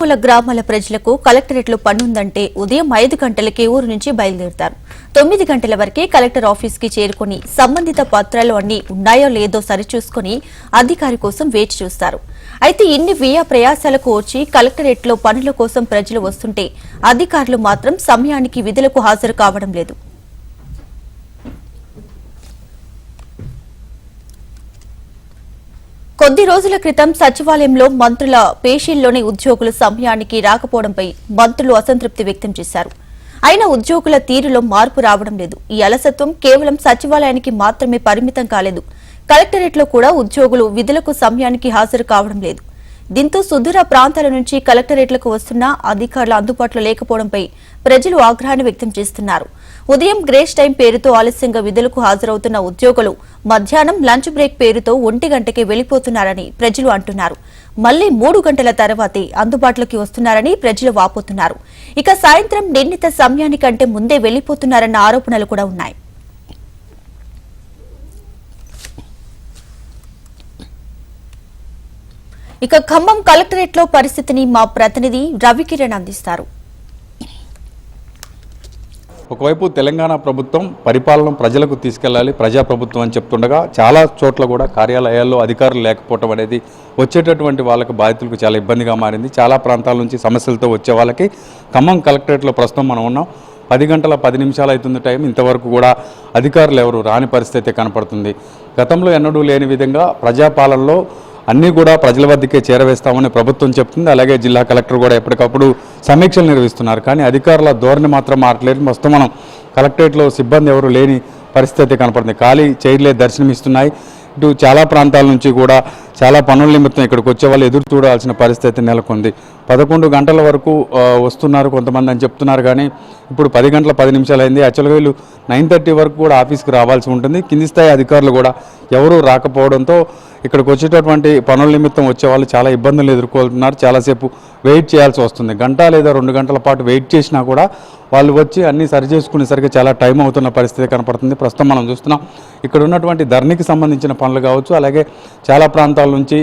కుల గ్రామాల ప్రజలకు కలెక్టరేట్లో పనుందంటే ఉదయం ఐదు గంటలకే ఊరు నుంచి బయలుదేరుతారు. తొమ్మిది గంటల వరకే కలెక్టర్ ఆఫీస్కి చేరుకుని సంబంధిత పత్రాలు అన్ని ఉన్నాయో లేదో సరిచూసుకుని అధికారి కోసం వేచి చూస్తారు. అయితే ఇన్ని వ్యయ ప్రయాసాలకు వచ్చి కలెక్టరేట్లో పనుల కోసం ప్రజలు వస్తుంటే అధికారులు మాత్రం సమయానికి విధులకు హాజరు కావడం లేదు. కొద్ది రోజుల క్రితం సచివాలయంలో మంత్రుల పేషీల్లోని ఉద్యోగులు సమయానికి రాకపోవడంపై మంత్రులు అసంతృప్తి వ్యక్తం చేశారు. అయినా ఉద్యోగుల తీరులో మార్పు రావడం లేదు. ఈ అలసత్వం కేవలం సచివాలయానికి మాత్రమే పరిమితం కాలేదు. కలెక్టరేట్లో కూడా ఉద్యోగులు విధులకు సమయానికి హాజరు కావడం లేదు. దీంతో సుదూర ప్రాంతాల నుంచి కలెక్టరేట్లకు వస్తున్న అధికారులు అందుబాటులో లేకపోవడంపై ప్రజలు ఆగ్రహాన్ని వ్యక్తం చేస్తున్నారు. ఉదయం గ్రేస్ టైం పేరుతో ఆలస్యంగా విధులకు హాజరవుతున్న ఉద్యోగులు మధ్యాహ్నం లంచ్ బ్రేక్ పేరుతో ఒంటి గంటకే వెళ్ళిపోతున్నారని ప్రజలు అంటున్నారు. మళ్ళీ మూడు గంటల తర్వాతే అందుబాటులోకి వస్తున్నారని ప్రజలు వాపోతున్నారు. ఇక సాయంత్రం నిర్ణీత సమయానికంటే ముందే వెళ్ళిపోతున్నారన్న ఆరోపణలు కూడా ఉన్నాయి. ఇక ఖమ్మం కలెక్టరేట్లో పరిస్థితిని మా ప్రతినిధి రవికిరణ్ అందిస్తారు. ఒకవైపు తెలంగాణ ప్రభుత్వం పరిపాలన ప్రజలకు తీసుకెళ్ళాలి ప్రజాప్రభుత్వం అని చెప్తుండగా చాలా చోట్ల కూడా కార్యాలయాల్లో అధికారులు లేకపోవడం అనేది వచ్చేటటువంటి వాళ్ళకి బాధితులకు చాలా ఇబ్బందిగా మారింది. చాలా ప్రాంతాల నుంచి సమస్యలతో వచ్చే వాళ్ళకి ఖమ్మం కలెక్టరేట్లో ప్రస్తుతం మనం ఉన్నాం. పది గంటల పది నిమిషాలు అవుతుంది టైం. ఇంతవరకు కూడా అధికారులు ఎవరు రాని పరిస్థితి కనపడుతుంది. గతంలో ఎన్నడూ లేని విధంగా ప్రజాపాలనలో అన్నీ కూడా ప్రజల వద్దకే చేరవేస్తామని ప్రభుత్వం చెప్తుంది. అలాగే జిల్లా కలెక్టర్ కూడా ఎప్పటికప్పుడు సమీక్షలు నిర్వహిస్తున్నారు. కానీ అధికారుల ధోరణి మాత్రం మారట్లేదు. మొత్తం మనం కలెక్టరేట్లో సిబ్బంది ఎవరు లేని పరిస్థితి కనపడుతుంది. ఖాళీ చైర్లే దర్శనమిస్తున్నాయి. ఇటు చాలా ప్రాంతాల నుంచి కూడా చాలా పనుల నిమిత్తం ఇక్కడికి వచ్చే వాళ్ళు ఎదురు చూడాల్సిన పరిస్థితి నెలకొంది. పదకొండు గంటల వరకు వస్తున్నారు కొంతమంది అని చెప్తున్నారు. కానీ ఇప్పుడు పది గంటల పది నిమిషాలు అయింది. యాక్చువల్గా వీళ్ళు నైన్ థర్టీ వరకు కూడా ఆఫీస్కి రావాల్సి ఉంటుంది. కింది స్థాయి అధికారులు కూడా ఎవరూ రాకపోవడంతో ఇక్కడికి వచ్చేటటువంటి పనుల నిమిత్తం వచ్చే వాళ్ళు చాలా ఇబ్బందులు ఎదుర్కొంటున్నారు. చాలాసేపు వెయిట్ చేయాల్సి వస్తుంది. గంట లేదా రెండు గంటల పాటు వెయిట్ చేసినా కూడా వాళ్ళు వచ్చి అన్నీ సరి చేసుకునేసరికి చాలా టైం అవుతున్న పరిస్థితి కనపడుతుంది. ప్రస్తుతం మనం చూస్తున్నాం. ఇక్కడ ఉన్నటువంటి ధరణికి సంబంధించిన పనులు కావచ్చు అలాగే చాలా ప్రాంతాల నుంచి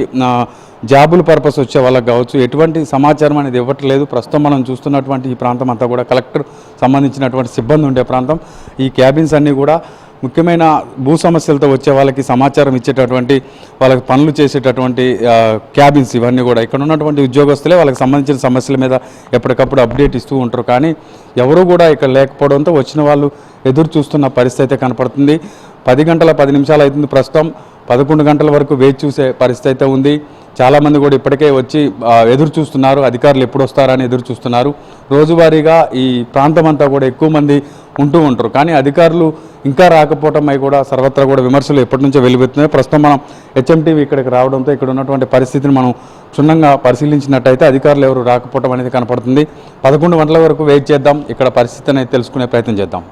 జాబుల పర్పస్ వచ్చే వాళ్ళకి కావచ్చు ఎటువంటి సమాచారం అనేది ఇవ్వట్లేదు. ప్రస్తుతం మనం చూస్తున్నటువంటి ఈ ప్రాంతం అంతా కూడా కలెక్టర్ సంబంధించినటువంటి సిబ్బంది ఉండే ప్రాంతం. ఈ క్యాబిన్స్ అన్నీ కూడా ముఖ్యమైన భూ సమస్యలతో వచ్చే వాళ్ళకి సమాచారం ఇచ్చేటటువంటి వాళ్ళకి పనులు చేసేటటువంటి క్యాబిన్స్ ఇవన్నీ కూడా. ఇక్కడ ఉన్నటువంటి ఉద్యోగస్తులే వాళ్ళకి సంబంధించిన సమస్యల మీద ఎప్పటికప్పుడు అప్డేట్ ఇస్తూ ఉంటారు. కానీ ఎవరు కూడా ఇక్కడ లేకపోవడంతో వచ్చిన వాళ్ళు ఎదురు చూస్తున్న పరిస్థితి అయితే కనపడుతుంది. పది గంటల పది నిమిషాలు అవుతుంది ప్రస్తుతం. పదకొండు గంటల వరకు వేచి చూసే పరిస్థితి అయితే ఉంది. చాలామంది కూడా ఇప్పటికే వచ్చి ఎదురు చూస్తున్నారు. అధికారులు ఎప్పుడు వస్తారని ఎదురు చూస్తున్నారు. రోజువారీగా ఈ ప్రాంతం అంతా కూడా ఎక్కువ మంది ఉంటూ ఉంటారు. కానీ అధికారులు ఇంకా రాకపోవటం అయి కూడా సర్వత్రా కూడా విమర్శలు ఎప్పటి నుంచో వెలువెత్తున్నాయి. ప్రస్తుతం మనం హెచ్ఎంటీవీ ఇక్కడికి రావడంతో ఇక్కడ ఉన్నటువంటి పరిస్థితిని మనం క్షుణ్ణంగా పరిశీలించినట్టయితే అధికారులు ఎవరు రాకపోవటం అనేది కనపడుతుంది. పదకొండు గంటల వరకు వెయిట్ చేద్దాం. ఇక్కడ పరిస్థితిని తెలుసుకునే ప్రయత్నం చేద్దాం.